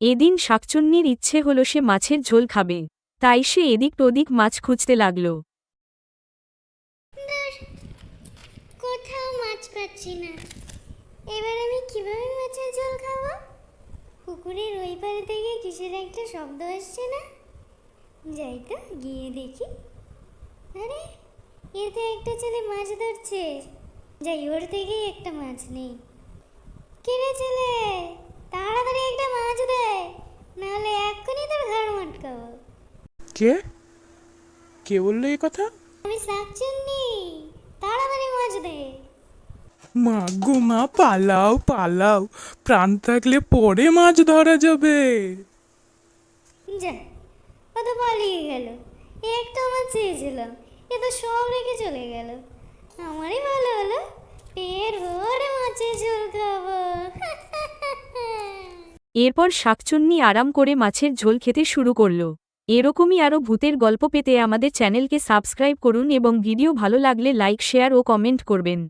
এদিন শাকচুন্নির ইচ্ছে হল সে মাছের ঝোল খাবে, তাই সে এদিক ওদিক মাছ খুঁজতে লাগল। কোথাও মাছ পাচ্ছি না। এবার আমি কীভাবে মাছের ঝোল খাব? পুকুরের ওই পারে থেকে কিসের একটা শব্দ আসছে না? যাই তো, গিয়ে দেখি। আরে এতে একটা ছেলে মাছ ধরছে। যাই, ওর থেকেই একটা মাছ নেই। কিরে ছেলে তাড়াতাড়ি একটা মাছ দে নাহলে এক্ষুনি তোর ঘাড় কে? কে বলল এই কথা? আমি শাকচুন্নি তাড়াতাড়ি মাছ দে। মা গো মা পালাও পালাও। প্রাণ থাকলে পরে মাছ ধরা যাবে। যা ও তো পালিয়ে গেল। একটা আমার চেয়েছিলাম এ তো সব রেখে চলে গেল। আমারই ভালো হলো পেট ভরে মাছের ঝোল খাব এরপর শাকচুন্নি আরাম করে মাছের ঝোল খেতে শুরু করল। এরকমই আরও ভূতের গল্প পেতে আমাদের চ্যানেলকে সাবস্ক্রাইব করুন এবং ভিডিও ভালো লাগলে লাইক, শেয়ার ও কমেন্ট করবেন।